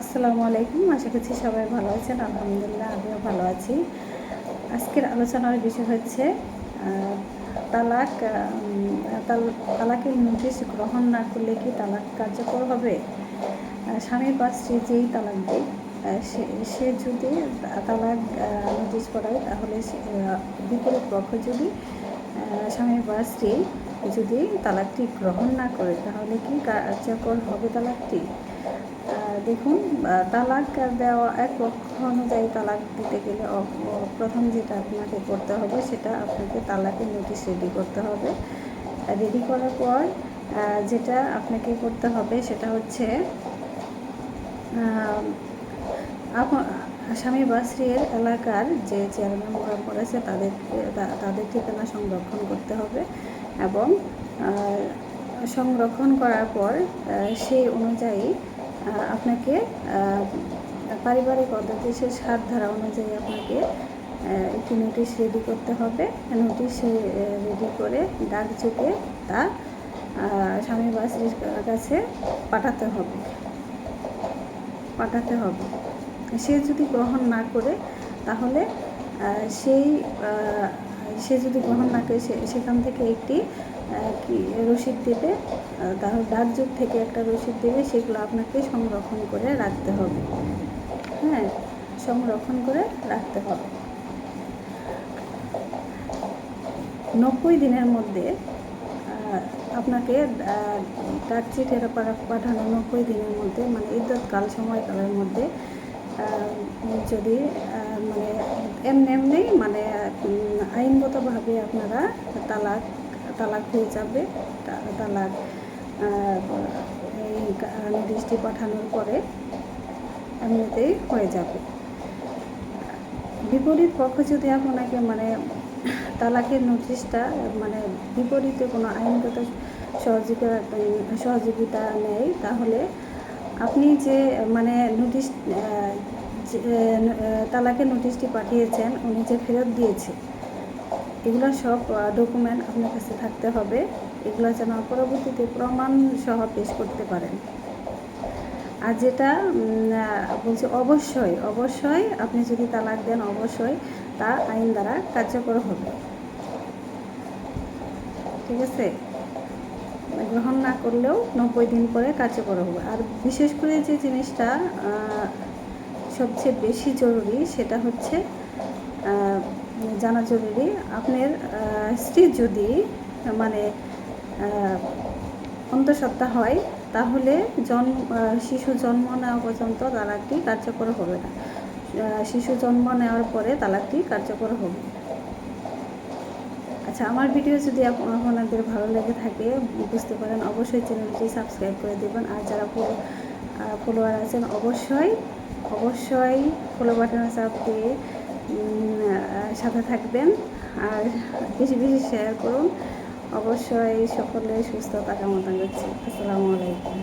আসসালামু আলাইকুম আশা করছি সবাই ভালো আছেন আলহামদুলিল্লাহ আমিও ভালো আছি। আজকের আলোচনার বিষয় হচ্ছে তালাক তালাকের নোটিশ গ্রহণ না করলে কি তালাক কার্যকর হবে? স্বামীর বা স্ত্রী যেই তালাক দেয় সে সে যদি তালাক নোটিশ করায় তাহলে বিপরীত পক্ষ যদি আহ, স্বামী বা স্ত্রী যদি তালাকটি গ্রহণ না করে তাহলে কি কার্যকর হবে তালাকটি? দেখুন তালাক দেওয়া, এক পক্ষ অনুযায়ী তালাক দিতে গেলে প্রথম যেটা আপনাকে করতে হবে সেটা আপনাকে তালাকের নোটিশ রেডি করতে হবে। রেডি করার পর যেটা আপনাকে করতে হবে সেটা হচ্ছে স্বামী বা স্ত্রীর এলাকার যে চেয়ারম্যান মেম্বার আছে তাদেরকে তাদের ঠিকানা সংরক্ষণ করতে হবে এবং সংরক্ষণ করার পর সেই অনুযায়ী আপনাকে পারিবারিক অধ্যাদেশের সাত ধারা অনুযায়ী আপনাকে একটি নোটিশ রেডি করতে হবে। নোটিশ রেডি করে ডাক চুকে তা স্বামী বা স্ত্রীর কাছে পাঠাতে হবে। পাঠাতে হবে। সে যদি গ্রহণ না করে, তাহলে সেই সে যদি গ্রহণ না করে সেখান থেকে একটি রসিদ দেবে। তাহলে ডাকযোগ থেকে একটা রসিদ দেবে সেগুলো আপনাকে সংরক্ষণ করে রাখতে হবে। হ্যাঁ সংরক্ষণ করে রাখতে হবে। নব্বই দিনের মধ্যে আপনাকে আহ, ডাকচিটের পাঠানো নব্বই দিনের মধ্যে মানে ইদ্যৎ কাল সময়কালের মধ্যে যদি মানে এমনি এমনি মানে আইনগতভাবে আপনারা তালাক তালাক হয়ে যাবে তালাক এই নোটিশটি পাঠানোর পরে এমনিতেই হয়ে যাবে। বিপরীত পক্ষ যদি আপনাকে মানে তালাকের নোটিশটা মানে বিপরীতে কোনো আইনগত সহযোগিতা সহযোগিতা নেয় তাহলে আপনি যে মানে নোটিশ তালাকের নোটিশটি পাঠিয়েছেন, উনি যে ফেরত দিয়েছে এগুলো সব ডকুমেন্ট আপনার কাছে থাকতে হবে। এগুলো যেন পরবর্তীতে প্রমাণ সহ পেশ করতে পারেন। আর যেটা বলছি অবশ্যই অবশ্যই আপনি যদি তালাক দেন, অবশ্যই তা আইন দ্বারা কার্যকর হবে। ঠিক আছে? গ্রহণ না করলেও নব্বই দিন পরে কার্যকর হবে। আর বিশেষ করে যে জিনিসটা সবচেয়ে বেশি জরুরি সেটা হচ্ছে জানা জরুরি। আপনার স্ত্রী যদি মানে অন্তঃসত্ত্বা হয়, তাহলে জন্ম শিশু জন্ম নেওয়া পর্যন্ত তালাকটি কার্যকর হবে না। শিশু জন্ম নেওয়ার পরে তালাকটি কার্যকর হবে। আচ্ছা আমার ভিডিও যদি আপনাদের ভালো লেগে থাকে, বুঝতে পারেন, অবশ্যই চ্যানেলটি সাবস্ক্রাইব করে দেবেন। আর যারা ফলোয়ার আছেন, অবশ্যই অবশ্যই ফলো বাটনে চাপ দিয়ে সাথে থাকবেন। আর বেশি বেশি শেয়ার করুন। অবশ্যই সকলে সুস্থতা কামনা করছি আসসালামু আলাইকুম।